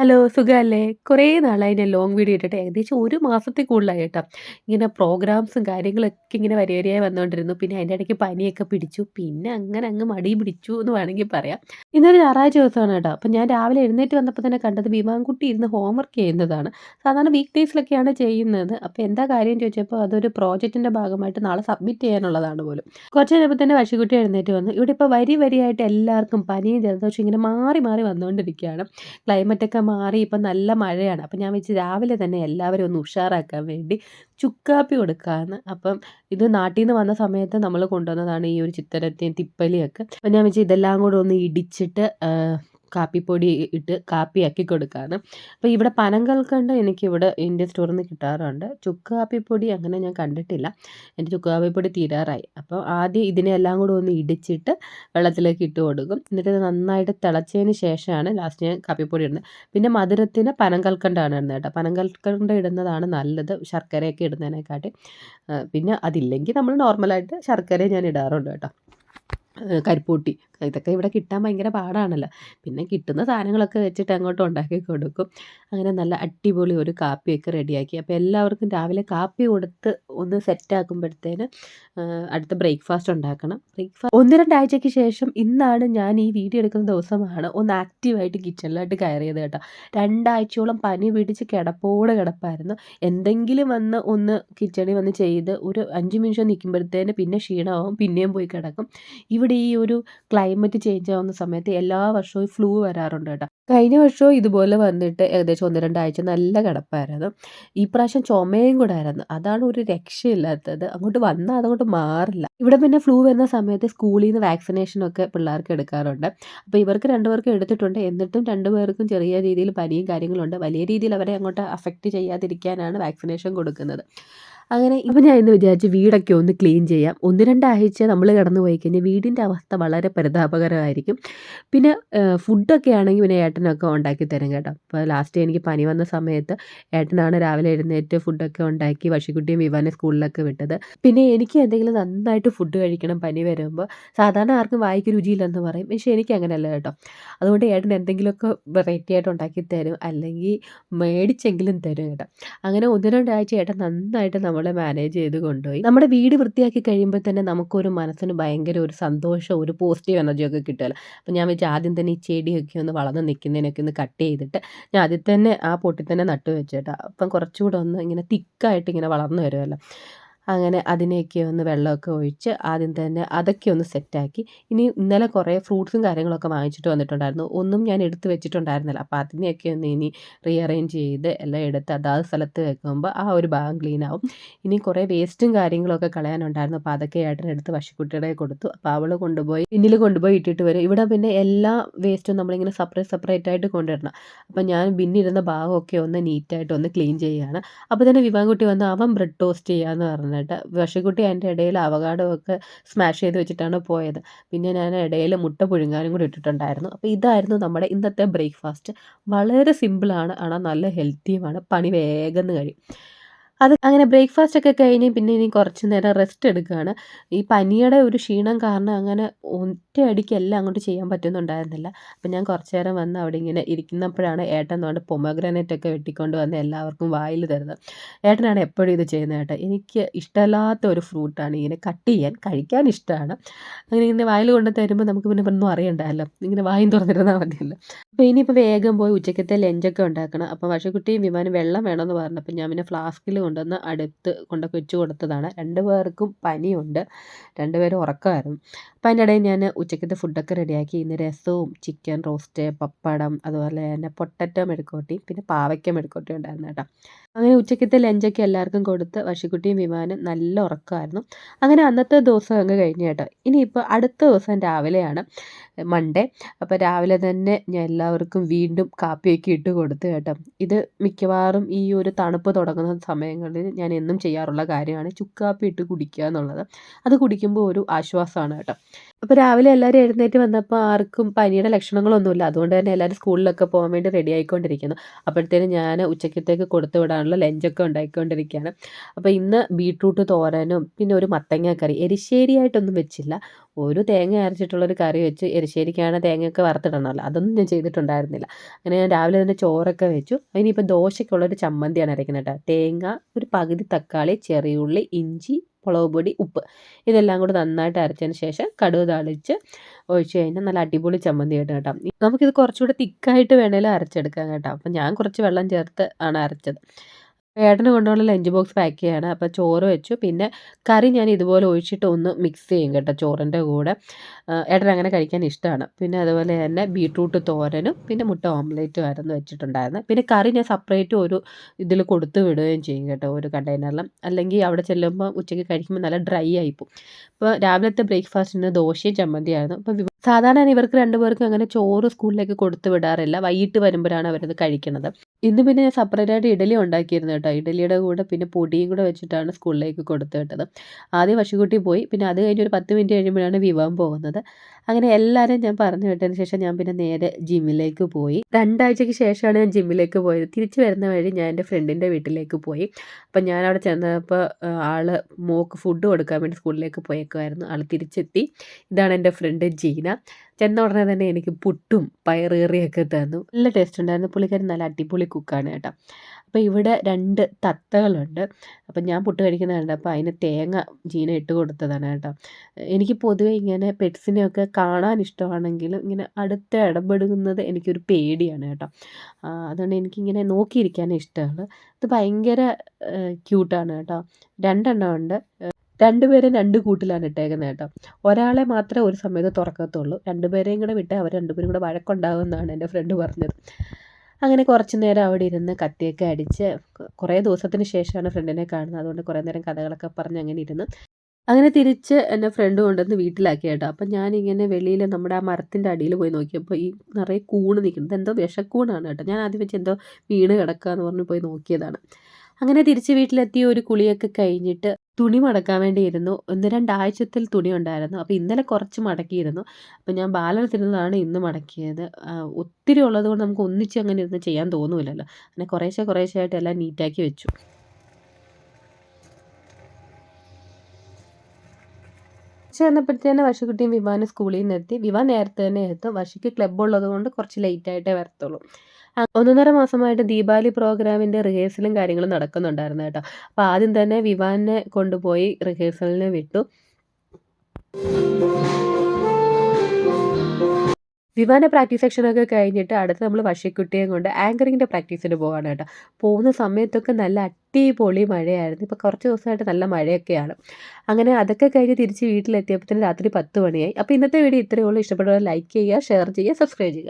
Hello സുഖമല്ലേ? കുറേ നാളായി ഞാൻ ലോങ് വീഡിയോ ഇട്ടിട്ട്. ഏകദേശം ഒരു മാസത്തിൽ കൂടുതലായി കേട്ടോ. ഇങ്ങനെ പ്രോഗ്രാംസും കാര്യങ്ങളൊക്കെ ഇങ്ങനെ വരി വരിയായി വന്നുകൊണ്ടിരുന്നു. പിന്നെ അതിന്റെ ഇടയ്ക്ക് പനിയൊക്കെ പിടിച്ചു. പിന്നെ അങ്ങനെ അങ്ങ് മടി പിടിച്ചു എന്ന് വേണമെങ്കിൽ പറയാം. ഇന്നൊരു ഞായറാഴ്ച ദിവസമാണ് കേട്ടോ. അപ്പം ഞാൻ രാവിലെ എഴുന്നേറ്റ് വന്നപ്പോൾ തന്നെ കണ്ടത് ഭീമാൻകുട്ടി ഇരുന്ന് ഹോംവർക്ക് ചെയ്യുന്നതാണ്. സാധാരണ വീക്ക് ഡേയ്സിലൊക്കെയാണ് ചെയ്യുന്നത്. അപ്പോൾ എന്താ കാര്യം ചോദിച്ചപ്പോൾ അതൊരു പ്രോജക്റ്റിന്റെ ഭാഗമായിട്ട് നാളെ സബ്മിറ്റ് ചെയ്യാനുള്ളതാണ് പോലും. കുറച്ച് കഴിഞ്ഞപ്പോൾ തന്നെ വശിക്കുട്ടി എഴുന്നേറ്റ് വന്നു. ഇവിടെ ഇപ്പോൾ വരി വരിയായിട്ട് എല്ലാവർക്കും പനിയും ജലദോഷം ഇങ്ങനെ മാറി മാറി വന്നുകൊണ്ടിരിക്കുകയാണ്. ക്ലൈമറ്റൊക്കെ മാറി ഇപ്പം നല്ല മഴയാണ്. അപ്പം ഞാൻ വെച്ച് രാവിലെ തന്നെ എല്ലാവരും ഒന്ന് ഉഷാറാക്കാൻ വേണ്ടി ചുക്കാപ്പി കൊടുക്കാമെന്ന്. അപ്പം ഇത് നാട്ടിൽ നിന്ന് വന്ന സമയത്ത് നമ്മൾ കൊണ്ടുവന്നതാണ് ഈ ഒരു ചിത്തരത്തെയും തിപ്പലിയൊക്കെ. അപ്പം ഞാൻ വെച്ച് ഇതെല്ലാം കൂടെ ഒന്ന് ഇടിച്ചിട്ട് കാപ്പിപ്പൊടി ഇട്ട് കാപ്പിയാക്കി കൊടുക്കാറ് അപ്പോൾ ഇവിടെ പനങ്കൽക്കണ്ട് എനിക്കിവിടെ ഇന്ത്യൻ സ്റ്റോറിൽ നിന്ന് കിട്ടാറുണ്ട്. ചുക്ക് കാപ്പിപ്പൊടി അങ്ങനെ ഞാൻ കണ്ടിട്ടില്ല. എന്റെ ചുക്ക് കാപ്പിപ്പൊടി തീരാറായി. അപ്പോൾ ആദ്യം ഇതിനെല്ലാം കൂടെ ഒന്ന് ഇടിച്ചിട്ട് വെള്ളത്തിലേക്ക് ഇട്ട് കൊടുക്കും. എന്നിട്ട് നന്നായിട്ട് തിളച്ചതിന് ശേഷമാണ് ലാസ്റ്റ് ഞാൻ കാപ്പിപ്പൊടി ഇടുന്നത്. പിന്നെ മധുരത്തിന് പനങ്കൽക്കണ്ടാണ് ഇടുന്നത് കേട്ടോ. പനങ്കൽക്കണ്ട ഇടുന്നതാണ് നല്ലത് ശർക്കരയൊക്കെ ഇടുന്നതിനെക്കാട്ടി. പിന്നെ അതില്ലെങ്കിൽ നമ്മൾ നോർമലായിട്ട് ശർക്കരയും ഞാൻ ഇടാറുണ്ട് കേട്ടോ. കരിപ്പൂട്ടി ഇതൊക്കെ ഇവിടെ കിട്ടാൻ ഭയങ്കര പാടാണല്ലോ. പിന്നെ കിട്ടുന്ന സാധനങ്ങളൊക്കെ വെച്ചിട്ട് അങ്ങോട്ട് ഉണ്ടാക്കി കൊടുക്കും. അങ്ങനെ നല്ല അടിപൊളി ഒരു കാപ്പിയൊക്കെ റെഡിയാക്കി. അപ്പോൾ എല്ലാവർക്കും രാവിലെ കാപ്പി കൊടുത്ത് ഒന്ന് സെറ്റ് ആക്കുമ്പോഴത്തേന് അടുത്ത ബ്രേക്ക്ഫാസ്റ്റ് ഉണ്ടാക്കണം. ബ്രേക്ക്ഫാസ്റ്റ് ഒന്ന് രണ്ടാഴ്ചയ്ക്ക് ശേഷം ഇന്നാണ് ഞാൻ ഈ വീഡിയോ എടുക്കുന്ന ദിവസമാണ് ഒന്ന് ആക്റ്റീവായിട്ട് കിച്ചണിലായിട്ട് കയറിയത് കേട്ടോ. രണ്ടാഴ്ചയോളം പനി പിടിച്ച് കിടപ്പോടെ കിടപ്പായിരുന്നു. എന്തെങ്കിലും വന്ന് ഒന്ന് കിച്ചണിൽ വന്ന് ചെയ്ത് ഒരു അഞ്ച് നിമിഷം നിൽക്കുമ്പോഴത്തേന് പിന്നെ ക്ഷീണമാവും പിന്നെയും പോയി കിടക്കും. ഇവിടെ ഈ ഒരു ക്ലൈമറ്റ് ചേഞ്ച് ആവുന്ന സമയത്ത് എല്ലാ വർഷവും ഫ്ലൂ വരാറുണ്ട് കേട്ടോ. കഴിഞ്ഞ വർഷവും ഇതുപോലെ വന്നിട്ട് ഏകദേശം ഒന്ന് രണ്ടാഴ്ച നല്ല കിടപ്പായിരുന്നു. ഈ പ്രാവശ്യം ചുമയും കൂടെ ആയിരുന്നു. അതാണ് ഒരു രക്ഷയില്ലാത്തത്. അങ്ങോട്ട് വന്നാൽ അതങ്ങോട്ട് മാറില്ല. ഇവിടെ പിന്നെ ഫ്ലൂ വരുന്ന സമയത്ത് സ്കൂളിൽ നിന്ന് വാക്സിനേഷനൊക്കെ പിള്ളേർക്ക് എടുക്കാറുണ്ട്. അപ്പോൾ ഇവർക്ക് രണ്ടുപേർക്കും എടുത്തിട്ടുണ്ട്. എന്നിട്ടും രണ്ടുപേർക്കും ചെറിയ രീതിയിൽ പനിയും കാര്യങ്ങളുണ്ട് വലിയ രീതിയിൽ അവരെ അങ്ങോട്ട് അഫക്റ്റ് ചെയ്യാതിരിക്കാനാണ് വാക്സിനേഷൻ കൊടുക്കുന്നത്. അങ്ങനെ ഇപ്പം ഞാൻ ഇന്ന് വിചാരിച്ച് വീടൊക്കെ ഒന്ന് ക്ലീൻ ചെയ്യാം. ഒന്ന് രണ്ടാഴ്ച നമ്മൾ കിടന്നു പോയി കഴിഞ്ഞാൽ വീടിന്റെ അവസ്ഥ വളരെ പരിതാപകരമായിരിക്കും. പിന്നെ ഫുഡൊക്കെ ആണെങ്കിൽ പിന്നെ ഏട്ടനൊക്കെ ഉണ്ടാക്കി തരും കേട്ടോ. അപ്പോൾ ലാസ്റ്റ് എനിക്ക് പനി വന്ന സമയത്ത് ഏട്ടനാണ് രാവിലെ എഴുന്നേറ്റ് ഫുഡൊക്കെ ഉണ്ടാക്കി വഷിക്കുട്ടിയും വിവാനെ സ്കൂളിലൊക്കെ വിട്ടത്. പിന്നെ എനിക്ക് എന്തെങ്കിലും നന്നായിട്ട് ഫുഡ് കഴിക്കണം പനി വരുമ്പോൾ സാധാരണ ആർക്കും വായിക്ക് രുചിയില്ലെന്ന് പറയും. പക്ഷേ എനിക്ക് അങ്ങനെയല്ല കേട്ടോ. അതുകൊണ്ട് ഏട്ടൻ എന്തെങ്കിലുമൊക്കെ വെറൈറ്റി ആയിട്ട് ഉണ്ടാക്കി തരും അല്ലെങ്കിൽ മേടിച്ചെങ്കിലും തരും കേട്ടോ. അങ്ങനെ ഒന്ന് രണ്ടാഴ്ച ഏട്ടൻ നന്നായിട്ട് നമ്മൾ നമ്മളെ മാനേജ് ചെയ്ത് കൊണ്ടുപോയി. നമ്മുടെ വീട് വൃത്തിയാക്കി കഴിയുമ്പോൾ തന്നെ നമുക്കൊരു മനസ്സിന് ഭയങ്കര ഒരു സന്തോഷം ഒരു പോസിറ്റീവ് എനർജിയൊക്കെ കിട്ടുമല്ലോ അപ്പോൾ ഞാൻ വെച്ചാൽ ആദ്യം തന്നെ ഈ ചെടിയൊക്കെ ഒന്ന് വളർന്ന് നിൽക്കുന്നതിനൊക്കെ ഒന്ന് കട്ട് ചെയ്തിട്ട് ഞാൻ ആദ്യം തന്നെ ആ പൊട്ടി തന്നെ നട്ടു വെച്ചേട്ടാ അപ്പം കുറച്ചുകൂടെ ഒന്ന് ഇങ്ങനെ തിക്കായിട്ട് ഇങ്ങനെ വളർന്നു വരുമല്ലോ അങ്ങനെ അതിനെയൊക്കെ ഒന്ന് വെള്ളമൊക്കെ ഒഴിച്ച് ആദ്യം തന്നെ അതൊക്കെ ഒന്ന് സെറ്റാക്കി. ഇനി ഇന്നലെ കുറേ ഫ്രൂട്ട്സും കാര്യങ്ങളൊക്കെ വാങ്ങിച്ചിട്ട് വന്നിട്ടുണ്ടായിരുന്നു. ഒന്നും ഞാൻ എടുത്ത് വെച്ചിട്ടുണ്ടായിരുന്നില്ല. അപ്പോൾ അതിനെയൊക്കെ ഒന്ന് ഇനി റീഅറേഞ്ച് ചെയ്ത് എല്ലാം എടുത്ത് അതാത് സ്ഥലത്ത് വെക്കുമ്പോൾ ആ ഒരു ഭാഗം ക്ലീൻ ആവും. ഇനി കുറേ വേസ്റ്റും കാര്യങ്ങളൊക്കെ കളയാനുണ്ടായിരുന്നു. അപ്പോൾ അതൊക്കെ ഏട്ടനെടുത്ത് പശുക്കുട്ടികളെ കൊടുത്തു. അപ്പോൾ അവൾ കൊണ്ടുപോയി പിന്നിൽ കൊണ്ടുപോയി ഇട്ടിട്ട് വരും. ഇവിടെ പിന്നെ എല്ലാ വേസ്റ്റും നമ്മളിങ്ങനെ സെപ്പറേറ്റ് സെപ്പറേറ്റ് ആയിട്ട് കൊണ്ടുവരണം. അപ്പോൾ ഞാൻ ബിന്നിരുന്ന ഭാഗമൊക്കെ ഒന്ന് നീറ്റായിട്ട് ഒന്ന് ക്ലീൻ ചെയ്യുകയാണ് അപ്പോൾ തന്നെ വിവാൻകുട്ടി വന്ന് അവൻ ബ്രെഡ് ടോസ്റ്റ് ചെയ്യാമെന്ന് പറഞ്ഞു കേട്ടോ പക്ഷിക്കുട്ടി അതിൻ്റെ ഇടയിൽ അവകാഡോ ഒക്കെ സ്മാഷ് ചെയ്ത് വെച്ചിട്ടാണ് പോയത് പിന്നെ ഞാൻ ഇടയിൽ മുട്ട പുഴുങ്ങാനും കൂടി ഇട്ടിട്ടുണ്ടായിരുന്നു അപ്പോൾ ഇതായിരുന്നു നമ്മുടെ ഇന്നത്തെ ബ്രേക്ക്ഫാസ്റ്റ് വളരെ സിമ്പിളാണ് ஆனால் നല്ല ഹെൽത്തിയുമാണ് പണി വേഗം കഴിയും അത് അങ്ങനെ ബ്രേക്ക്ഫാസ്റ്റ് ഒക്കെ കഴിഞ്ഞ് പിന്നെ ഇനി കുറച്ച് നേരം റെസ്റ്റ് എടുക്കുകയാണ്. ഈ പനിയുടെ ഒരു ക്ഷീണം കാരണം അങ്ങനെ ഒറ്റയടിക്ക് എല്ലാം അങ്ങോട്ട് ചെയ്യാൻ പറ്റുന്നുണ്ടായിരുന്നില്ല. അപ്പം ഞാൻ കുറച്ച് നേരം വന്ന് അവിടെ ഇങ്ങനെ ഇരിക്കുന്നപ്പോഴാണ് ഏട്ടൻ കൊണ്ട് പൊമഗ്രാനേറ്റ് ഒക്കെ വെട്ടിക്കൊണ്ട് വന്ന് എല്ലാവർക്കും വായിൽ തരുന്നത്. ഏട്ടനാണ് എപ്പോഴും ഇത് ചെയ്യുന്നത് ഏട്ടൻ എനിക്ക് ഇഷ്ടമല്ലാത്ത ഒരു ഫ്രൂട്ടാണ് ഇങ്ങനെ കട്ട് ചെയ്യാൻ കഴിക്കാൻ ഇഷ്ടമാണ്. അങ്ങനെ ഇങ്ങനെ വായിൽ കൊണ്ട് തരുമ്പോൾ നമുക്ക് പിന്നെ ഒന്നും അറിയണ്ടല്ലോ ഇങ്ങനെ വായും തുറന്നിരുന്നാൽ മതിയല്ലോ. അപ്പോൾ ഇനിയിപ്പോൾ വേഗം പോയി ഉച്ചക്കത്തെ ലഞ്ചൊക്കെ ഉണ്ടാക്കണം. അപ്പോൾ കുട്ടിയും വിമാനം വെള്ളം വേണമെന്ന് പറഞ്ഞു. അപ്പോൾ ഞാൻ പിന്നെ ഫ്ലാസ്കിൽ കൊണ്ടുവന്ന് അടുത്ത് കൊണ്ടൊക്കെ വെച്ച് കൊടുത്തതാണ്. രണ്ട് പേർക്കും പനിയുണ്ട്. രണ്ടുപേരും ഉറക്കമായിരുന്നു. അപ്പം അതിന്റെ ഇടയിൽ ഞാൻ ഉച്ചക്കത്തെ ഫുഡൊക്കെ റെഡിയാക്കി ഇന്ന് രസവും ചിക്കൻ റോസ്റ്റ് പപ്പടം അതുപോലെ തന്നെ പൊട്ടറ്റോ മെഴുക്കോട്ടി പിന്നെ പാവയ്ക്ക മെഴുക്കോട്ടി ഉണ്ടായിരുന്നു കേട്ടോ. അങ്ങനെ ഉച്ചക്കത്തെ ലഞ്ചൊക്കെ എല്ലാവർക്കും കൊടുത്ത് വഷിക്കുട്ടിയും വിമാനം നല്ല ഉറക്കമായിരുന്നു. അങ്ങനെ അന്നത്തെ ദിവസം അങ്ങ് കഴിഞ്ഞു കേട്ടോ. ഇനിയിപ്പോൾ അടുത്ത ദിവസം രാവിലെയാണ് മൺഡേ അപ്പോൾ രാവിലെ തന്നെ ഞാൻ എല്ലാവർക്കും വീണ്ടും കാപ്പിയൊക്കെ ഇട്ട് കൊടുത്തു കേട്ടോ. ഇത് മിക്കവാറും ഈ ഒരു തണുപ്പ് തുടങ്ങുന്ന സമയങ്ങളിൽ ഞാൻ എന്നും ചെയ്യാറുള്ള കാര്യമാണ് ചുക്കാപ്പി ഇട്ട് കുടിക്കുക എന്നുള്ളത്. അത് കുടിക്കുമ്പോൾ ഒരു ആശ്വാസമാണ് കേട്ടോ. അപ്പോൾ രാവിലെ എല്ലാവരും എഴുന്നേറ്റ് വന്നപ്പോൾ ആർക്കും പനിയുടെ ലക്ഷണങ്ങളൊന്നുമില്ല. അതുകൊണ്ട് തന്നെ എല്ലാവരും സ്കൂളിലൊക്കെ പോകാൻ വേണ്ടി റെഡി ആയിക്കൊണ്ടിരിക്കുന്നു. അപ്പോഴത്തേനും ഞാൻ ഉച്ചക്കത്തേക്ക് കൊടുത്തു വിടാൻ സമയത്താണല്ലോ ലഞ്ചൊക്കെ ഉണ്ടാക്കിക്കൊണ്ടിരിക്കുകയാണ് അപ്പോൾ ഇന്ന് ബീട്രൂട്ട് തോരനും പിന്നെ ഒരു മത്തങ്ങ കറി എരിശ്ശേരിയായിട്ടൊന്നും വെച്ചില്ല. ഒരു തേങ്ങ അരച്ചിട്ടുള്ളൊരു കറി വെച്ച് എരിശ്ശേരിക്കാണ് തേങ്ങയൊക്കെ വറുത്തിടണമല്ലോ. അതൊന്നും ഞാൻ ചെയ്തിട്ടുണ്ടായിരുന്നില്ല. അങ്ങനെ ഞാൻ രാവിലെ തന്നെ ചോറൊക്കെ വെച്ചു. ഇനിയിപ്പോൾ ദോശയ്ക്കുള്ളൊരു ചമ്മന്തിയാണ് അരയ്ക്കുന്നത് കേട്ടോ. തേങ്ങ ഒരു പകുതി തക്കാളി ചെറിയുള്ളി ഇഞ്ചി മുളക് പൊടി ഉപ്പ്. ഇതെല്ലാം കൂടി നന്നായിട്ട് അരച്ചതിന് ശേഷം കടുക് താളിച്ച് ഒഴിച്ചു കഴിഞ്ഞാൽ നല്ല അടിപൊളി ചമ്മന്തി കിട്ടും കേട്ടോ. നമുക്കിത് കുറച്ചുകൂടെ തിക്കായിട്ട് വേണേലും അരച്ചെടുക്കാം കേട്ടോ. അപ്പം ഞാൻ കുറച്ച് വെള്ളം ചേർത്ത് ആണ് അരച്ചത്. ഏട്ടന് കൊണ്ടുള്ള ലഞ്ച് ബോക്സ് പാക്ക് ചെയ്യാണ്. അപ്പോൾ ചോറ് വെച്ചു. പിന്നെ കറി ഞാൻ ഇതുപോലെ ഒഴിച്ചിട്ട് ഒന്ന് മിക്സ് ചെയ്യും കേട്ടോ ചോറിന്റെ കൂടെ. ഏട്ടൻ അങ്ങനെ കഴിക്കാൻ ഇഷ്ടമാണ്. പിന്നെ അതുപോലെ തന്നെ ബീട്രൂട്ട് തോരനും പിന്നെ മുട്ട ഓംലേറ്റും ആയിരുന്നു വെച്ചിട്ടുണ്ടായിരുന്നത്. പിന്നെ കറി ഞാൻ സെപ്പറേറ്റ് ഒരു ഇതിൽ കൊടുത്ത് വിടുകയും ചെയ്യും കേട്ടോ ഒരു കണ്ടെയ്നറിലും അല്ലെങ്കിൽ അവിടെ ചെല്ലുമ്പോൾ ഉച്ചയ്ക്ക് കഴിക്കുമ്പോൾ നല്ല ഡ്രൈ ആയിപ്പോവും അപ്പോൾ രാവിലത്തെ ബ്രേക്ക്ഫാസ്റ്റിന് ദോശയും ചമ്മന്തിയായിരുന്നു. അപ്പോൾ സാധാരണ ഇവർക്ക് രണ്ടുപേർക്കും അങ്ങനെ ചോറ് സ്കൂളിലേക്ക് കൊടുത്തു വിടാറില്ല. വൈകിട്ട് വരുമ്പോഴാണ് അവരത് കഴിക്കുന്നത് ഇന്ന് പിന്നെ ഞാൻ സെപ്പറേറ്റ് ആയിട്ട് ഇഡലി ഉണ്ടാക്കിയിരുന്നു കേട്ടോ. ഇഡലിയുടെ കൂടെ പിന്നെ പൊടിയും കൂടെ വെച്ചിട്ടാണ് സ്കൂളിലേക്ക് കൊടുത്തു വിട്ടത് ആദ്യം വശുകുട്ടി പോയി. പിന്നെ അത് കഴിഞ്ഞ് ഒരു പത്ത് മിനിറ്റ് കഴിയുമ്പോഴാണ് വിവാഹം പോകുന്നത്. അങ്ങനെ എല്ലാവരും ഞാൻ പറഞ്ഞു വിട്ടതിന് ശേഷം ഞാൻ പിന്നെ നേരെ ജിമ്മിലേക്ക് പോയി. രണ്ടാഴ്ചയ്ക്ക് ശേഷമാണ് ഞാൻ ജിമ്മിലേക്ക് പോയത്. തിരിച്ചു വരുന്ന വഴി ഞാൻ എന്റെ ഫ്രണ്ടിന്റെ വീട്ടിലേക്ക് പോയി. അപ്പം ഞാൻ അവിടെ ചെന്നപ്പോൾ ആൾ മോക്ക് ഫുഡ് കൊടുക്കാൻ വേണ്ടി സ്കൂളിലേക്ക് പോയേക്കുമായിരുന്നു ആൾ തിരിച്ചെത്തി. ഇതാണ് എന്റെ ഫ്രണ്ട് ജീന. ചെന്ന ഉടനെ തന്നെ എനിക്ക് പുട്ടും പയറേറിയൊക്കെ തന്നു. നല്ല ടേസ്റ്റ് ഉണ്ടായിരുന്നു. പുള്ളിക്കാരൻ നല്ല അടിപൊളി കുക്കാണ് കേട്ടോ. അപ്പോൾ ഇവിടെ രണ്ട് തത്തകളുണ്ട്. അപ്പം ഞാൻ പുട്ട് കഴിക്കുന്നതാണ് കണ്ടു. അപ്പോൾ അതിന് തേങ്ങ ജീന ഇട്ട് കൊടുത്തതാണ് കേട്ടോ. എനിക്ക് പൊതുവേ ഇങ്ങനെ പെറ്റ്സിനെയൊക്കെ കാണാൻ ഇഷ്ടമാണെങ്കിലും ഇങ്ങനെ അടുത്ത് ഇടപെടുന്നത് എനിക്കൊരു പേടിയാണ് കേട്ടോ. അതുകൊണ്ട് എനിക്കിങ്ങനെ നോക്കിയിരിക്കാനേ ഇഷ്ടമാണ് ഇത് ഭയങ്കര ക്യൂട്ടാണ് കേട്ടോ. രണ്ടെണ്ണം ഉണ്ട്. രണ്ടുപേരും രണ്ട് കൂട്ടിലാണ് ഇട്ടേക്കുന്നത് കേട്ടോ. ഒരാളെ മാത്രമേ ഒരു സമയത്ത് തുറക്കത്തുള്ളൂ. രണ്ടുപേരെയും കൂടെ വിട്ട് അവർ രണ്ടുപേരും കൂടെ വഴക്കുണ്ടാകുമെന്നാണ് എന്റെ ഫ്രണ്ട് പറഞ്ഞത്. അങ്ങനെ കുറച്ച് നേരം അവിടെ ഇരുന്ന് കത്തിയൊക്കെ അടിച്ച് കുറേ ദിവസത്തിന് ശേഷമാണ് ഫ്രണ്ടിനെ കാണുന്നത്. അതുകൊണ്ട് കുറേ നേരം കഥകളൊക്കെ പറഞ്ഞ് അങ്ങനെ ഇരുന്ന് അങ്ങനെ തിരിച്ച് എന്റെ ഫ്രണ്ട് കൊണ്ടുവന്ന് വീട്ടിലാക്കി കേട്ടോ. അപ്പം ഞാനിങ്ങനെ വെളിയിൽ നമ്മുടെ ആ മരത്തിന്റെ അടിയിൽ പോയി നോക്കിയപ്പോൾ ഈ നിറയെ കൂണ് നിൽക്കുന്നത്. എന്തോ വിഷക്കൂണാണ് കേട്ടോ. ഞാൻ ആദ്യം വെച്ച് എന്തോ വീണ് കിടക്കുക എന്ന് പറഞ്ഞ് പോയി നോക്കിയതാണ്. അങ്ങനെ തിരിച്ച് വീട്ടിലെത്തി ഒരു കുളിയൊക്കെ കഴിഞ്ഞിട്ട് തുണി മടക്കാൻ വേണ്ടി ഇരുന്നു. ഒന്ന് രണ്ടാഴ്ചത്തിൽ തുണി ഉണ്ടായിരുന്നു. അപ്പോൾ ഇന്നലെ കുറച്ച് മടക്കിയിരുന്നു. അപ്പോൾ ഞാൻ ബാലൻസ് ഇരുന്നതാണ് ഇന്ന് മടക്കിയത്. ഒത്തിരി ഉള്ളത് കൊണ്ട് നമുക്ക് ഒന്നിച്ച് അങ്ങനെ ഇരുന്ന് ചെയ്യാൻ തോന്നുമില്ലല്ലോ അങ്ങനെ കുറേശ്ശെ കുറേശ്ശെ ആയിട്ട് എല്ലാം നീറ്റാക്കി വെച്ചു. ഉച്ച വന്നപ്പോഴത്തേനെ വർഷക്കുട്ടിയും വിവാനും സ്കൂളിൽ നിന്ന് എത്തി. വിവാൻ നേരത്തെ തന്നെ എത്തും. വർഷയ്ക്ക് ക്ലബ്ബുള്ളത് കൊണ്ട് കുറച്ച് ലേറ്റായിട്ടേ വരത്തുള്ളൂ. ഒന്നൊന്നര മാസമായിട്ട് ദീപാവലി പ്രോഗ്രാമിന്റെ റിഹേഴ്സലും കാര്യങ്ങളും നടക്കുന്നുണ്ടായിരുന്നു കേട്ടോ. അപ്പോൾ ആദ്യം തന്നെ വിവാനെ കൊണ്ടുപോയി റിഹേഴ്സലിന് വിട്ടു. വിവാന പ്രാക്ടീസ് സെക്ഷനൊക്കെ കഴിഞ്ഞിട്ട് അടുത്ത് നമ്മൾ വശിക്കുട്ടിയെ കൊണ്ട് ആങ്കറിങ്ങിന്റെ പ്രാക്ടീസിന് പോവാണ് കേട്ടോ. പോകുന്ന സമയത്തൊക്കെ നല്ല അടിപൊളി മഴയായിരുന്നു. ഇപ്പോൾ കുറച്ച് ദിവസമായിട്ട് നല്ല മഴയൊക്കെയാണ്. അങ്ങനെ അതൊക്കെ കഴിഞ്ഞ് തിരിച്ച് വീട്ടിലെത്തിയപ്പോൾ തന്നെ രാത്രി പത്ത് മണിയായി. അപ്പോൾ ഇന്നത്തെ വീഡിയോ ഇത്രയേ ഉള്ളൂ. ഇഷ്ടപ്പെടുന്നത് ലൈക്ക് ചെയ്യുക ഷെയർ ചെയ്യുക സബ്സ്ക്രൈബ് ചെയ്യുക.